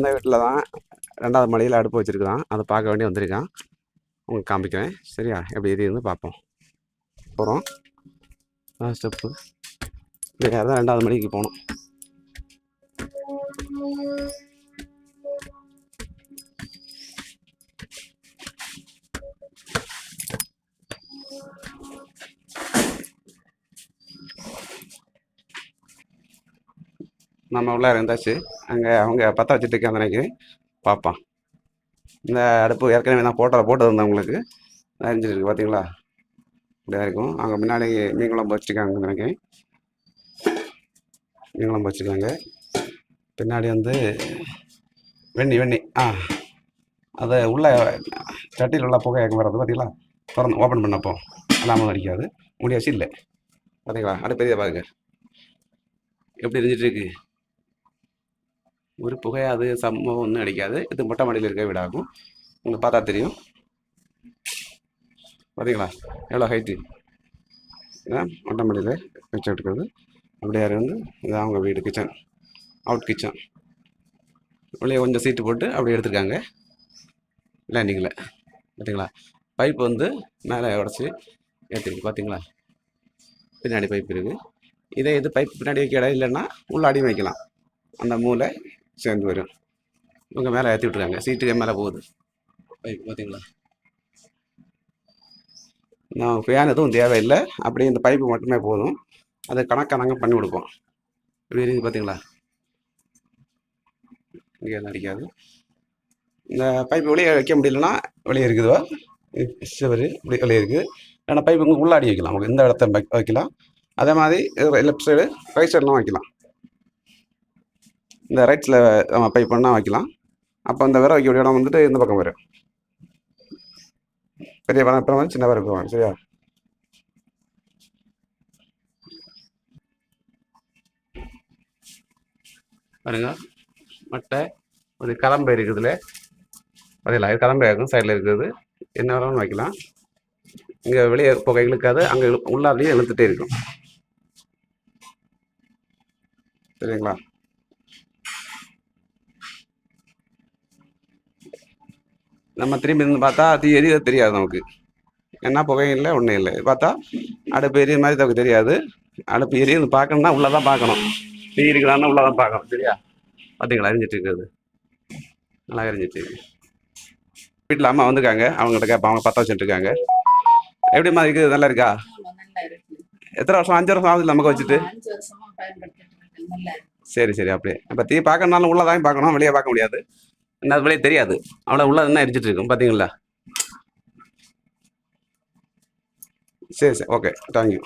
இந்த வீட்டில் தான் ரெண்டாவது மலையில் அடுப்பு வச்சுருக்கான் அதை பார்க்க வேண்டி வந்திருக்கான். உங்களுக்கு காமிக்கிறேன். சரியா? எப்படி எரியுதுன்னு பார்ப்போம். போகிறோம் ஸ்டெப்பு இந்த தான் ரெண்டாவது மணிக்கு போகணும்? நம்ம உள்ளார இருந்தாச்சு அங்கே அவங்க பற்ற வச்சுட்டு இருக்காங்க நினைக்கிறேன். பார்ப்பான் இந்த அடுப்பு ஏற்கனவே நான் போட்டோ போட்டு வந்தேன் உங்களுக்கு அரிஞ்சிட்டு பார்த்தீங்களா இப்படிதான் இருக்கும். அங்கே முன்னாடி மீன் குழம்பு வச்சுருக்காங்க நினைக்கிறேன். மீன் குழம்பு வச்சுருக்காங்க. பின்னாடி வந்து வெண்ணி வெண்ணி. ஆ அது உள்ள சட்டியில் உள்ள புகை வர்றது பார்த்தீங்களா திறந்து ஓப்பன் பண்ணப்போ. அல்லாமல் அடிக்காது. முடியாச்சு இல்லை. பார்த்தீங்களா அடுப்பு பெரிய பாருங்க எப்படி இருந்துட்டு ஒரு ஒரு புகையாது சம்பவம் ஒன்றும் அடிக்காது இது மொட்டை மாடியில் இருக்க வீடாகும். உங்களுக்கு பார்த்தா தெரியும். பார்த்தீங்களா எவ்வளோ ஹைட்டு இதான் மொட்டை மாடியில் வச்சு விட்டுக்கிறது அப்படியே வந்து? இதான் அவங்க வீடு கிச்சன் அவுட் கிச்சன் உள்ளே கொஞ்சம் சீட்டு போட்டு அப்படியே எடுத்திருக்காங்க. லேண்டிங்கில் பார்த்தீங்களா பைப் வந்து மேலே உடச்சி ஏற்றிருக்கு பார்த்தீங்களா பின்னாடி பைப் இருக்குது இதே இது பைப் பின்னாடி வைக்க இடம் இல்லைன்னா உள்ள அடியும் வைக்கலாம். அந்த மூளை சேர்ந்து வரும் இவங்க மேலே ஏற்றி விட்ருக்காங்க சீட்டுக்கு மேலே போகுது. பைப் பார்த்தீங்களா நான் ஃபேன் எதுவும் தேவையில்லை. அப்படியே இந்த பைப்பு மட்டுமே போதும். அது கணக்கணங்க பண்ணி கொடுப்போம். இருக்குது பார்த்தீங்களா இங்கே அடிக்காது. இந்த பைப்பு வெளியே வைக்க முடியலன்னா வெளியே இருக்குதுவா சிவரு இப்படி வெளியே இருக்குது. ஏன்னா பைப்பு இங்கே உள்ளாடி வைக்கலாம். உங்களுக்கு இந்த இடத்த வைக்க- வைக்கலாம். அதே மாதிரி லெஃப்ட் சைடு ரைட் சைட்லாம் வைக்கலாம். இந்த ரைட்ஸில் நம்ம பைப் பண்ணால் வைக்கலாம். அப்போ அந்த விர வைக்கக்கூடிய இடம் வந்துட்டு இந்த பக்கம் வரும் பெரிய படம் அப்புறம் வந்து சின்ன பரம் போவாங்க சரியா? பாருங்க. மட்டை ஒரு கலம்பை இருக்குதுல. பார்த்தீங்களா இது கலம்பை இருக்கும் சைடில் இருக்குது. என்ன வரணும்னு வைக்கலாம். இங்கே வெளியே போக இழுக்காது. அங்கே உள்ளாலேயே இழுத்துட்டே இருக்கும். சரிங்களா? நம்ம திரும்பி இருந்து பார்த்தா தீ எரிய தெரியாது நமக்கு. என்ன புகையும் இல்லை ஒன்றும் இல்லை. பார்த்தா அடுப்பு எரிய மாதிரி நமக்கு தெரியாது. அடுப்பு எரிய பார்க்கணும்னா உள்ளே தான் பார்க்கணும். தீ இருக்கிறான்னா உள்ளே தான் பார்க்கணும் சரியா? பார்த்தீங்களா எரிஞ்சிட்டு இருக்குது. நல்லா எரிஞ்சிட்டு இருக்கு வீட்டில் அம்மா வந்திருக்காங்க. அவங்ககிட்ட கேட்போம். அவங்க பற்ற வச்சுட்டு இருக்காங்க. எப்படிம்மா இருக்குது? நல்லா இருக்கா? எத்தனை வருஷம்? அஞ்சு வருஷம் ஆகுது நமக்கு வச்சுட்டு? சரி சரி அப்படியே. இப்போ தீ பார்க்கணுனாலும் உள்ளே தான் பார்க்கணும். வெளியே பார்க்க முடியாது. என்ன வெளியே தெரியாது. அவ்வளோ உள்ள என்ன எரிஞ்சிட்டு இருக்கும் பார்த்தீங்களா சரி சரி. Okay thank you